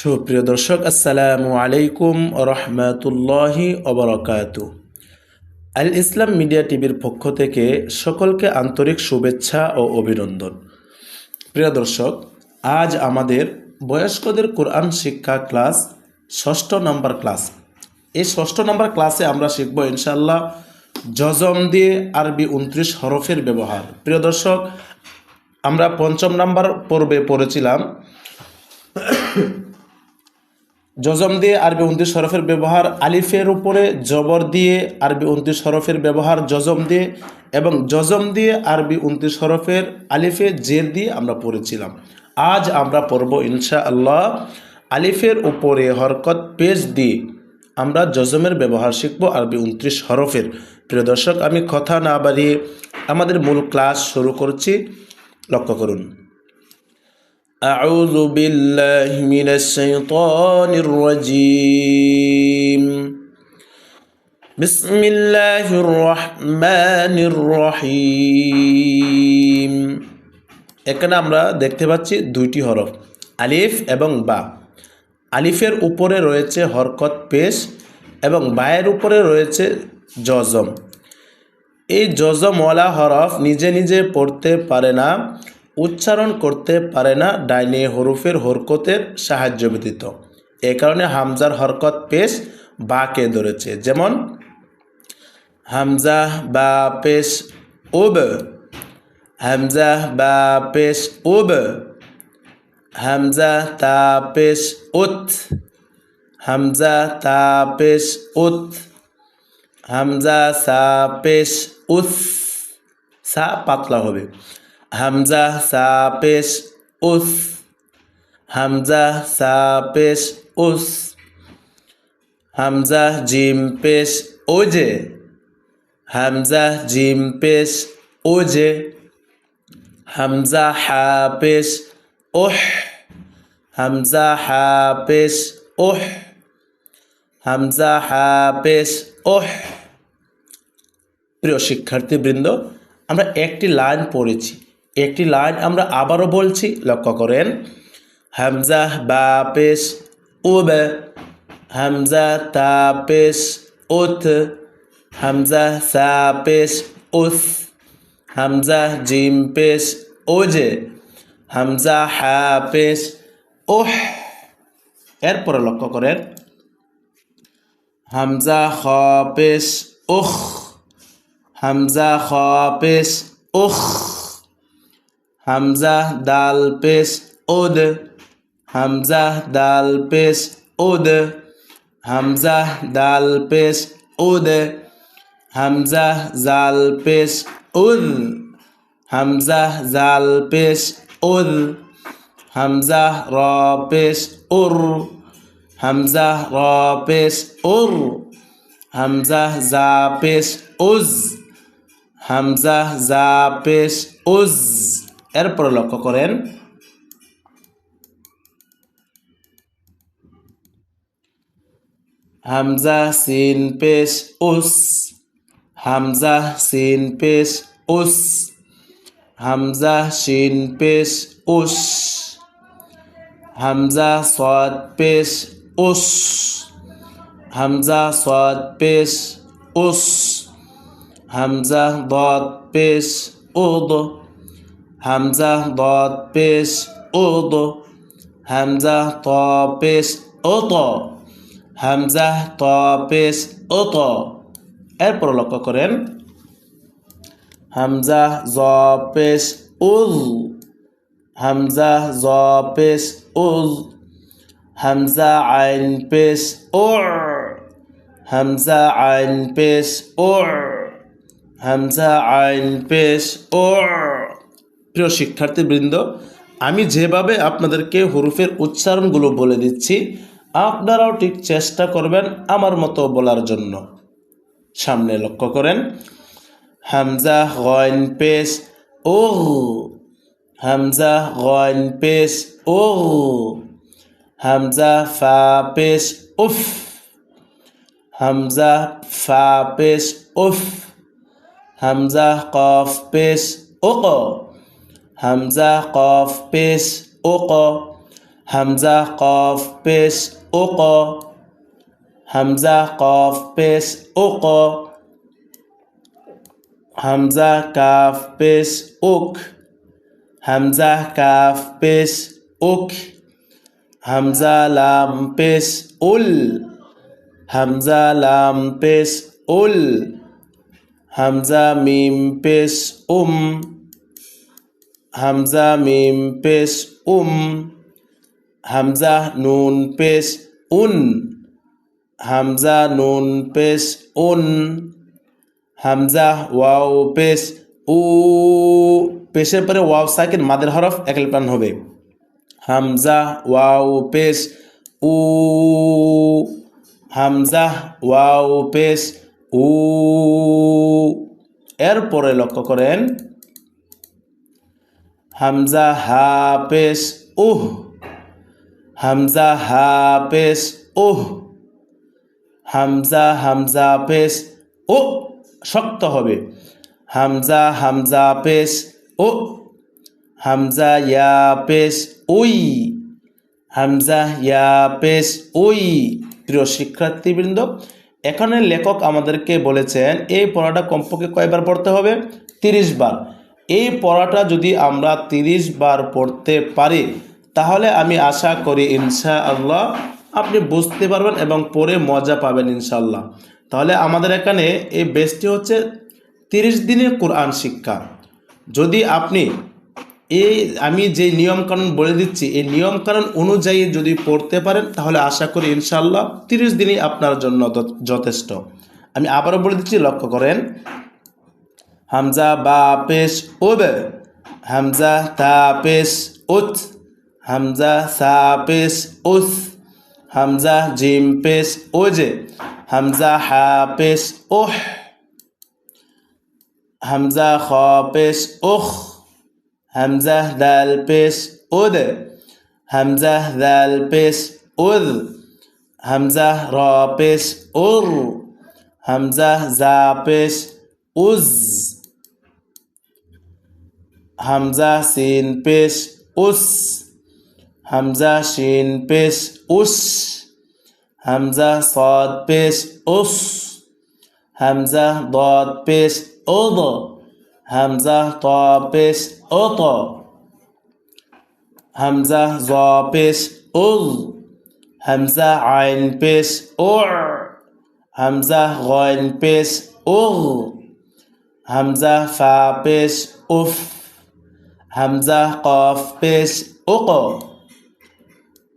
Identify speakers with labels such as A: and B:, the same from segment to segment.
A: সুপ্রিয় দর্শক, আসসালামু আলাইকুম রহমতুল্লাহি অবরকাত আল ইসলাম মিডিয়া টিভির পক্ষ থেকে সকলকে আন্তরিক শুভেচ্ছা ও অভিনন্দন। প্রিয় দর্শক, আজ আমাদের বয়স্কদের কোরআন শিক্ষা ক্লাস ষষ্ঠ নম্বর ক্লাস। এই ষষ্ঠ নম্বর ক্লাসে আমরা শিখব ইনশাল্লাহ জজম দিয়ে আরবি উনত্রিশ হরফের ব্যবহার। প্রিয় দর্শক, আমরা পঞ্চম নাম্বার পর্বে পড়েছিলাম। জজম দিয়ে আরবি উনত্রিশ সরফের ব্যবহার আলিফের উপরে জবর দিয়ে আরবি উনত্রিশ সরফের ব্যবহার জজম দিয়ে এবং জজম দিয়ে আরবি উনত্রিশ সরফের আলিফে জের দিয়ে আমরা পড়েছিলাম। আজ আমরা পড়ব ইনশা আল্লাহ আলিফের উপরে হরকত পেজ দিয়ে আমরা জজমের ব্যবহার শিখব আরবি উনত্রিশ হরফের। প্রিয় দর্শক, আমি কথা না বাড়িয়ে আমাদের মূল ক্লাস শুরু করছি। লক্ষ্য করুন। أعوذ بالله من الشيطان الرجيم بسم الله الرحمن الرحيم এখানে আমরা দেখতে পাচ্ছি দুইটি হরফ আলিফ এবং বা আলিফের উপরে রয়েছে হরকত পেশ এবং বায়ের উপরে রয়েছে জজম এই জজমওয়ালা হরফ নিজে নিজে পড়তে পারে না উচ্চারণ করতে পারে না ডাইনে হরুফের হরকতের সাহায্য ব্যতীত। এ কারণে হামজার হরকত পেশ বাকে ধরেছে। যেমন, হামজা বা পেশ উব, হামজা বা পেশ উব, হামজা তা পেশ উত, হামজা তা পেশ উত, হামজা সা পেশ উস, সা পাতলা হবে। হামজা সা পেশ উস। হামজা সা পেশ উস। হামজা জিম পেশ ওজে। হামজা জিম পেশ ওজে। হামজা হা পেশ ওহ। হামজা হা পেশ ওহ। হামজা হা পেশ ওহ। প্রিয় শিক্ষার্থীবৃন্দ, আমরা একটি লাইন পড়েছি। একটি লাইন আমরা আবারও বলছি, লক্ষ্য করেন। হামজা বা পেশ উব। হামজা তা পেশ উথ। হামজা সা পেশ উস। হামজা জিম পেশ ওজে হামজা হা পেশ ওহ এরপরে লক্ষ্য করেন। হামজা খ পেশ উখ হামজা খ পেশ উখ হামজা, দাল পেশ ওদ। হামজা, দাল পেশ ওদ। হামজা, দাল পেশ ওদ। হামজা, জাল পেশ উদ হামজা, জাল পেশ উদ হামজা, র পেশ উর। হামজা, র পেশ উর। হামজা, জা পেশ উজ। হামজা, জা পেশ উজ। এরপর লক্ষ্য করেন। হামজা, সিন, পেশ, উস। হামজা, সিন, পেশ, উস। হামজা, শিন, পেশ, উস। হামজা, সদ, পেশ, উস। হামজা, সদ, পেশ, উস। হামজা, দদ, পেশ, উদ। হামজা দদ পেশ উদ হামজা ত পেশ উত হামজা ত পেশ উত এরপর লক্ষ্য করেন, হামজা জ পেশ উজ হামজা জ পেশ উজ হামজা আইন পেশ উর হামজা আইন পেশ উর হামজা আইন পেশ উর প্রিয় শিক্ষার্থীবৃন্দ, আমি যেভাবে আপনাদেরকে হরুফের উচ্চারণগুলো বলে দিচ্ছি, আপনারাও ঠিক চেষ্টা করবেন আমার মতো বলার জন্য। সামনে লক্ষ্য করেন। হামজা, গয়ন, পেশ, ও। হামজা, গয়ন, পেশ, ও। হামজা, ফা, পেশ, উফ। হামজা, ফা, পেশ, উফ। হামজা, কফ, পেশ, ওক। হামজা কফ পেশ ওক হামজা কফ পেশ ও ক হামজা কফ পেশ ও ক হামজা কাফ পেশ উক হামজা কাফ পেশ উক হামজা লাম পেশ উল হামজা লাম পেশ উল হামজা মিম উম হামজা মিম পেশ উম হামজা নুন পেশ উন হামজা নুন পেশ উন হামজা ওয়াও পেশ উ পেশের পরে ওয়াও সাকিন মাদের হরফ একল প্রাণ হবে হামজা ওয়াও পেশ উ হামজা ওয়াও পেশ উ এরপরে লক্ষ্য করেন হামজা হা পেশ উহ হামজা হা পেশ উহ হামজা হামজা পেশ ও শক্ত হবে। হামজা হামজা পেশ ও হামজা ইয়া পেশ ওই হামজা ইয়া পেশ ওই প্রিয় শিক্ষার্থীবৃন্দ, এখানে লেখক আমাদেরকে বলেছেন, এই পড়াটা কমপক্ষে কয়বার পড়তে হবে? তিরিশ বার। এই পড়াটা যদি আমরা তিরিশ বার পড়তে পারি, তাহলে আমি আশা করি ইনশা আল্লাহ আপনি বুঝতে পারবেন এবং পড়ে মজা পাবেন ইনশাল্লাহ তাহলে আমাদের এখানে এই বেসটি হচ্ছে তিরিশ দিনের কোরআন শিক্ষা। যদি আপনি এই আমি যে নিয়মকানুন বলে দিচ্ছি, এই নিয়মকানুন অনুযায়ী যদি পড়তে পারেন, তাহলে আশা করি ইনশাল্লাহ তিরিশ দিনই আপনার জন্য যথেষ্ট। আমি আবারও বলে দিচ্ছি, লক্ষ্য করেন হামজা বা পেশ ওবে হামজা তা পেশ উত হামজা সা পেশ উস হামজা জিম পেশ ওজে হামজা হা পেশ ওহ হামজা খ পেশ ওখ হামজা দাল পেশ উদ হামজা দাল পেশ উদ হামজা র পেশ উর হামজা জা পেশ উজ হামজা সিন পেশ উস হামজা শিন পেশ উস হামজা সদ পেশ উস হামজা দদ পেশ ওদ হামজা ত পেশ ওত হামজা জ পেশ উজ হামজা আইন পেশ উর হামজা গইন পেশ উগ হামজা ফা পেশ উফ হামজা কফ পেশ উক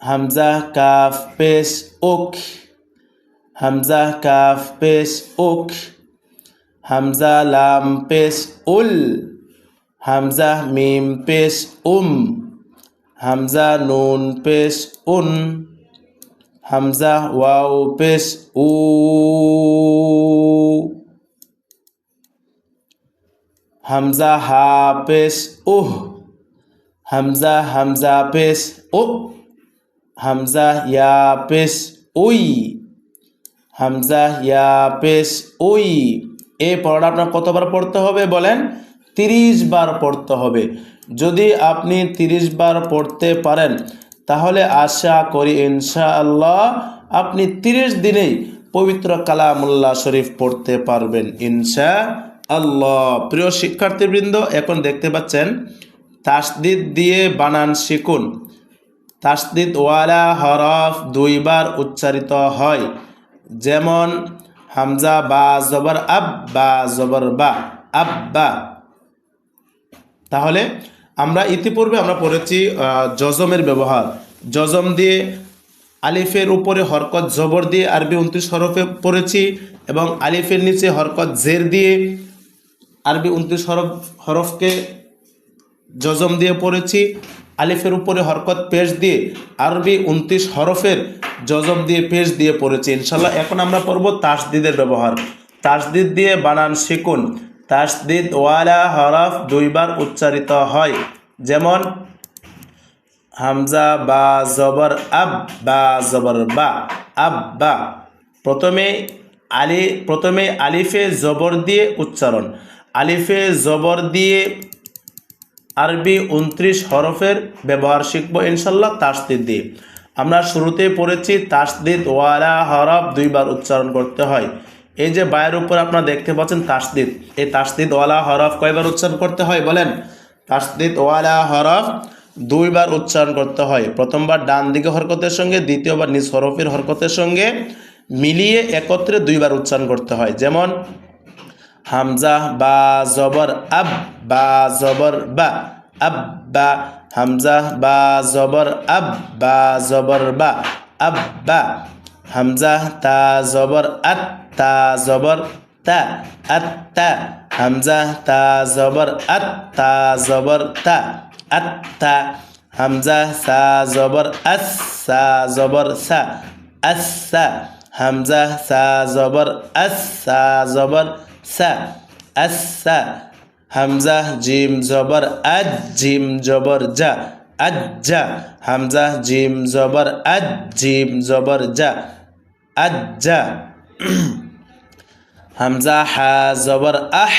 A: হামজা কাফ পেশ উক হামজা কাফ পেশ উক হামজা লাম পেশ উল হামজা মিম পেশ উম হামজা নুন পেশ উন হামজা ওয়াও পেশ উ হামজা হা পেশ উহ হামজা হামজা পেশ ও হামজা ইয়া পেশ উই হামজা ইয়া পেশ উই এই পড়াটা আপনার কতবার পড়তে হবে বলেন? তিরিশ বার পড়তে হবে। যদি আপনি তিরিশ বার পড়তে পারেন, তাহলে আশা করি ইনশা আল্লাহ আপনি তিরিশ দিনেই পবিত্র কালামুল্লাহ শরীফ পড়তে পারবেন ইনশা আল্লাহ। প্রিয় শিক্ষার্থীবৃন্দ, এখন দেখতে পাচ্ছেন, তাসদিদ দিয়ে বানান শিখুন। তাসদিদ ওয়ালা হরফ দুইবার উচ্চারিত হয়। যেমন, হামজা, বা, জবর, আব, বা, জবর, বা আব্বা তাহলে আমরা ইতিপূর্বে আমরা পড়েছি জজমের ব্যবহার। জজম দিয়ে আলিফের উপরে হরকত জবর দিয়ে আরবি উনত্রিশ হরফে পড়েছি এবং আলিফের নিচে হরকত জের দিয়ে আরবি উনত্রিশ হরফ হরফকে জজম দিয়ে পড়েছি, আলিফের উপরে হরকত পেশ দিয়ে আরবি উনত্রিশ হরফের জজম দিয়ে পেশ দিয়ে পড়েছি। ইনশাল্লাহ এখন আমরা পড়ব তাসদিদের ব্যবহার। তাসদিদ দিয়ে বানান শিখুন। তাসদিদ ওয়ালা হরফ দুইবার উচ্চারিত হয়। যেমন, হামজা, বা, জবর, আব, বা, জবর, বা, আব, বা। প্রথমে আলি, প্রথমে আলিফে জবর দিয়ে উচ্চারণ। আলিফে জবর দিয়ে আরবি উনত্রিশ হরফের ব্যবহার শিখব ইনশাল্লাহ তাসদিদ দিয়ে। আমরা শুরুতে পড়েছি তাসদিদ, ওয়ালা, হরফ দুইবার উচ্চারণ করতে হয়। এই যে বায়ের উপর আপনারা দেখতে পাচ্ছেন তাসদিদ, এই তাসদিদ, ওয়ালা, হরফ কয়বার উচ্চারণ করতে হয় বলেন? তাসদিদ, ওয়ালা, হরফ দুইবার উচ্চারণ করতে হয়। প্রথমবার ডান দিকে হরকতের সঙ্গে, দ্বিতীয়বার নিজ হরফের হরকতের সঙ্গে মিলিয়ে একত্রে দুইবার উচ্চারণ করতে হয়। যেমন হামজা, বা, জবর, আব, বা, জবর, বা, আব, বা, হামজা, বা, জবর, আব, বা, জবর, বা, আব, বা, হামজা, তা, জবর, আত, তা, জবর, তা, আত, তা, হামজা, তা, জবর, আত, তা, জবর, তা, আত, তা, হামজা, সা, জবর, আস, সা, জবর, সা, আসা হামজা, সা, জবর, আস, সা, জবর সা আসা হামজা জিম জবর আজ জিম জবর যা আজ্জা হামজা জিম জবর আজ জিম জবর যা আজ্জা হামজা হা জবর আহ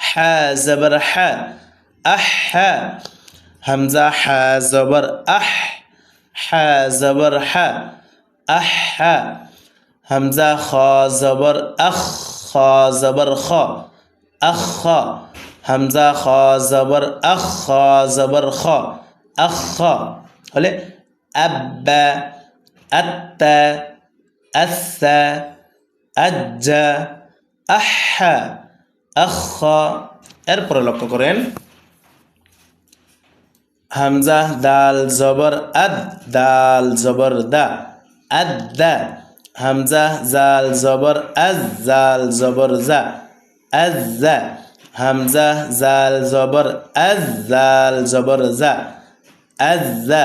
A: হা জবর হা আহ হা হামজা হা জবর আহ হা জবর হা আহ হা হামজা খ জবর আখ খ জবর খ আখ খ হামজা খ জবর আখ খ জবর খ আখ খ হলে আব্বা আত্তা আসা আজ্জা আহা আখ এরপরে লক্ষ্য করেন। হামজা দাল জবর আদ দাল জবর দা আদা হামজা জাল জবর আজ জাল জবর জা আজ্জা হামজা জাল জবর আজ জাল জবর জা আজ্জা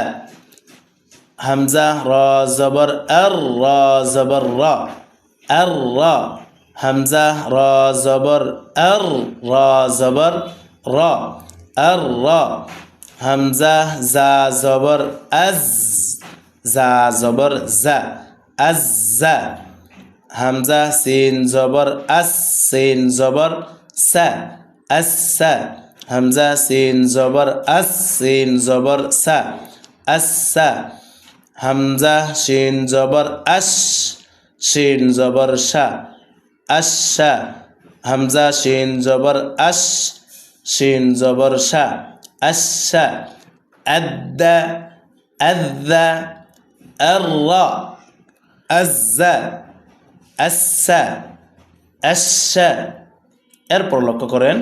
A: হামজা র জবর আর র জবর র আর র হামজা র জবর আর র জবর র আর র হামজা জা জবর আজ জা জবর জা আজ্জা হামজা সিন জবর আস সিন জবর সা আসা হামজা সিন জবর আস সিন জবর সা আসা হামজা শিন জবর আশ শিন জবর শা আশা হামজা শিন জবর আশ শিন জবর শা আশা আদ্দা আদ্দা আর্রা আজ্জা আচ্ছা আশা এরপর লক্ষ্য করেন।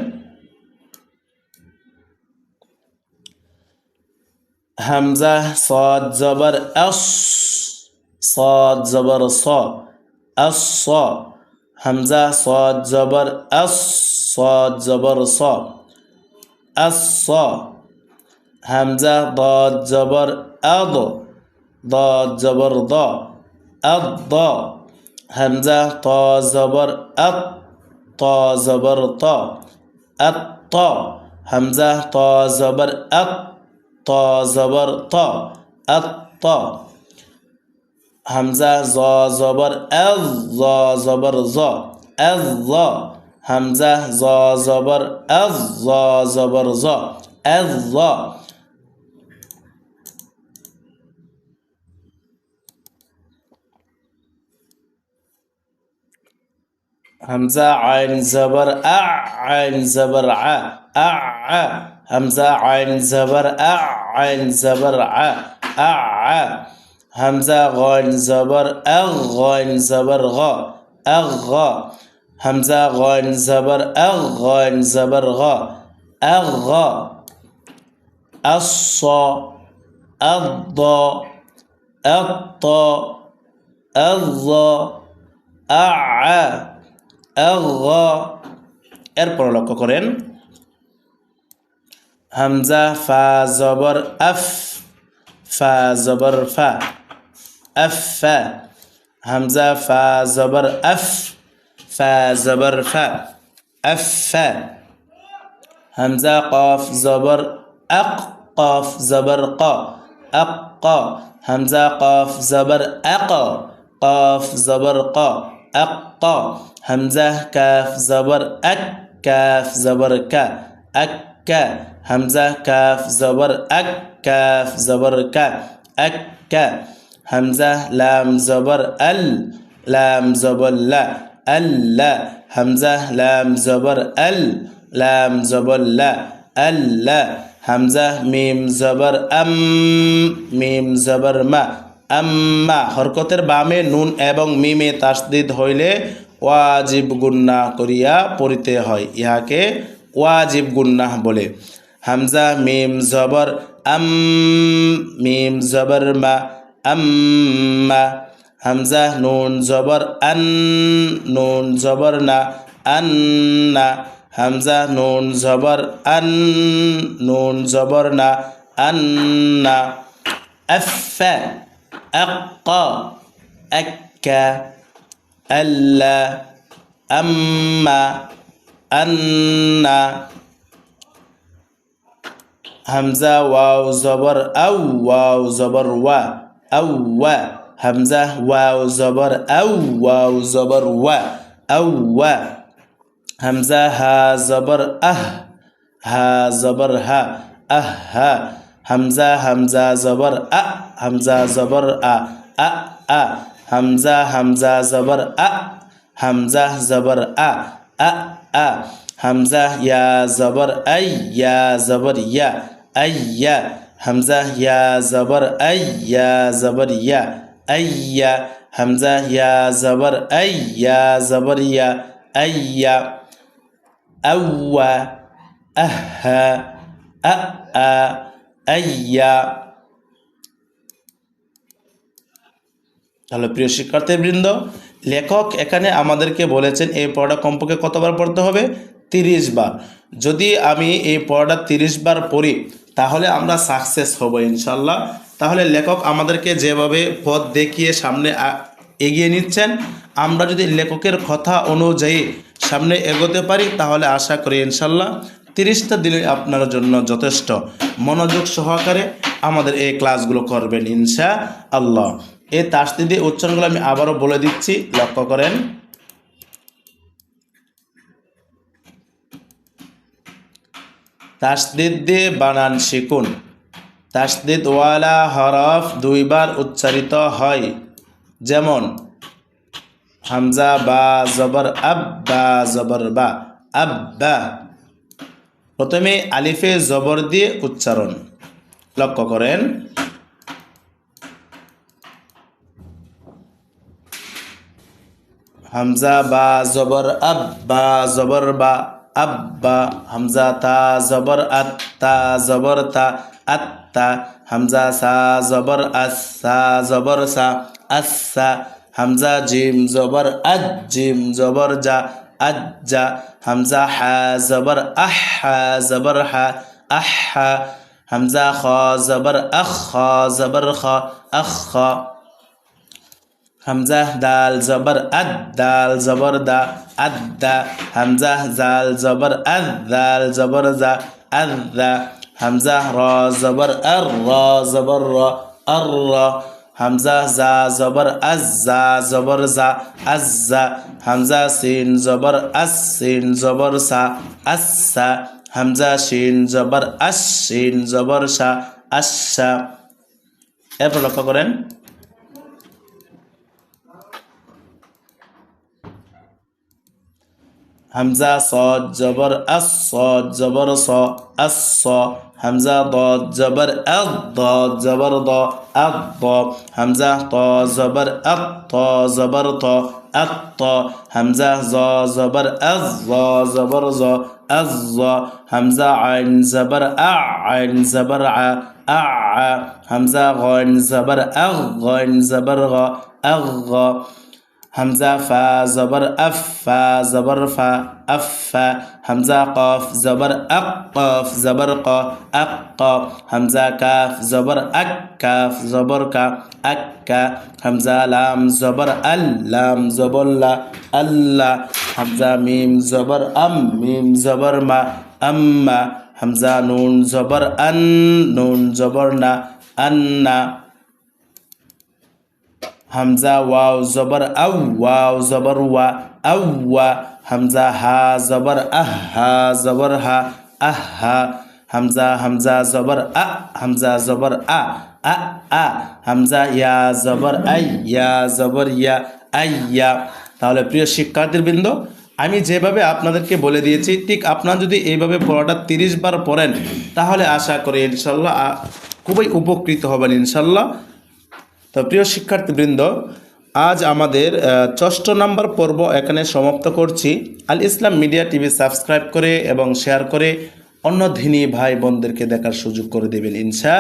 A: হামজা, সদ, জবর, আস, সদ, জবর, স, আস হামজা, সদ, জবর, আস, সদ, জবর, স, আস হামজা, দদ, জবর, আদ, দদ, জবর, দ। আদ দ হামজা ত জবর আত ত জবর ত আত ত হামজা ত জবর আত ত জবর ত আত ত হামজা জ জবর এজ জ জবর জ এজ জ হামজা জ জবর همزة عين زبر أع عين زبر ع أع همزة عين زبر أع عين زبر ع أع همزة غين زبر أغ غين زبر غ أغ همزة غين زبر أغ غين زبر غ أغ الص الض الط الظ أع. এরপর লক্ষ্য করেন হামজা ফা জবর আফ ফা জবর ফা আফ ফা হামজা ফা জবর আফ ফা জবর ফা আফ ফা হামজা কফ জবর আক কফ জবর ক আক ক হামজা কফ জবর আক কফ জবর ক أق همزة كاف زبر أك كاف زبر ك أك همزة كاف زبر أك كاف زبر ك أك همزة لام زبر أل لام زبر لا أل لا همزة لام زبر أل لام زبر لا أل لا همزة ميم زبر أم ميم زبر ما. আম্মা, হরকতের বামে নুন এবং মিমে তাসদিদ হইলে ওয়াজিব গুন্না করিয়া পড়িতে হয়। ইহাকে ওয়াজিব গুন্নাহ বলে। হামজা, মিম, জবর, আম, মিম, জবর, মা, আম্মা। হামজা, নুন, জবর, আন, নুন, জবর, না, আন্না। হামজা, নুন, জবর, আন, নুন, জবর, না, আন্না। أف أق أك ألا أما أن. همزة واو زبر أو واو زبر و. أو و. همزة واو زبر أو واو زبر و. أو و. همزة ها زبر أه. ها زبر ها أه ها. همزه همزه زبر أ همزه زبر أ أ أ. همزه همزه زبر أ. همزه زبر أ أ أ. همزه يا زبر أي يا زبر يا أي يا. همزه يا زبر أي يا زبر يا أي يا. همزه يا زبر أي يا زبر يا أي يا. أو أه أ. তাহলে প্রিয় শিক্ষার্থীবৃন্দ লেখক এখানে আমাদেরকে বলেছেন এই পড়াটা কমপক্ষে কতবার পড়তে হবে? তিরিশ বার। যদি আমি এই পড়াটা তিরিশ বার পড়ি, তাহলে আমরা সাকসেস হব ইনশাল্লাহ। তাহলে লেখক আমাদেরকে যেভাবে পথ দেখিয়ে সামনে এগিয়ে নিচ্ছেন, আমরা যদি লেখকের কথা অনুযায়ী সামনে এগোতে পারি, তাহলে আশা করি ইনশাল্লাহ তিরিশটা দিনে আপনার জন্য যথেষ্ট। মনোযোগ সহকারে আমাদের এই ক্লাসগুলো করবেন ইনশা আল্লাহ এই তাসদিদি উচ্চারণগুলো আমি আবারও বলে দিচ্ছি, লক্ষ্য করেন। তাসদিদ দিয়ে বানান শিখুন। তাসদিদ ওয়ালা হরফ দুইবার উচ্চারিত হয়। যেমন, হামজা বা জবর আব বা জবর বা আব্বা প্রথমে আলিফে জবর দিয়ে উচ্চারণ। লক্ষ্য করেন। হামজা বা জবর আব বা জবর বা আব্বা হামজা তা জবর আত তা জবর তা আত্তা হামজা সা জবর আস সা জবর সা আচ্ছা হামজা জিম জবর আজ জিম জবর যা আজ্জা হামজা হা জবর আহ হা জবর হা আহা হামজা খ জবর আখ খ জবর খ আখ হামজা দাল জবর আদ দাল জবর দা আদা হামজা জাল জবর আদ দাল জবর জা আদা হামজা র জবর আর র জবর র আর র হামজা জা জবর আজ জা জবর জা আজ্জা হামজা সিন জবর আস সিন জবর সা আসা হামজা শিন জবর আস শিন জবর সা আশা এরপর লক্ষ্য করেন। হামজা সদ, জবর আস সদ, জবর স, আস স। হামজা দ জবর আদ দ জবর দ আদ দ হামজা ত জবর আত ত জবর ত আত ত হামজা জ জবর আজ জ জবর জ আজ জ হামজা আইন জবর আ আইন জবর আ আ আ হামজা ফা জবর আফ ফা জবর ফা আফা হামজা কফ জবর আক কফ জবর ক আক ক হামজা কাফ জবর আক কাফ জবর কা আক্কা হামজা লাম জবর আল লাম আল্লাহ হামজা মিম জবর আম মিম জবর মা আম্মা হামজা নুন জবর আন নুন জবর না আন্না হামজা ওয়াও জবর আউ ওয়াও জবর ওয়া আউ ওয়া হামজা হা জবর আহ হা জবর হা আহা হামজা হামজা জবর আ হামজা জবর আ আ আ হামজা ইয়া জবর আই ইয়া জবর ইয়া আই ইয়া তাহলে প্রিয় শিক্ষার্থীবৃন্দ, আমি যেভাবে আপনাদেরকে বলে দিয়েছি, ঠিক আপনারা যদি এইভাবে পড়াটা তিরিশ বার পড়েন, তাহলে আশা করি ইনশাল্লাহ খুবই উপকৃত হবেন ইনশাল্লাহ। তো প্রিয় শিক্ষার্থীবৃন্দ, আজ আমাদের ষষ্ঠ নাম্বার পর্ব এখানে সমাপ্ত করছি। Al Islam media TV subscribe করে এবং শেয়ার করে অন্য ধিনী ভাই বোনদেরকে দেখার সুযোগ করে দেবেন ইনশা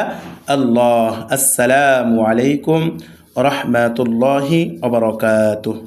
A: আল্লাহ। আসসালামু আলাইকুম রহমতুল্লাহি অবরকাতুহ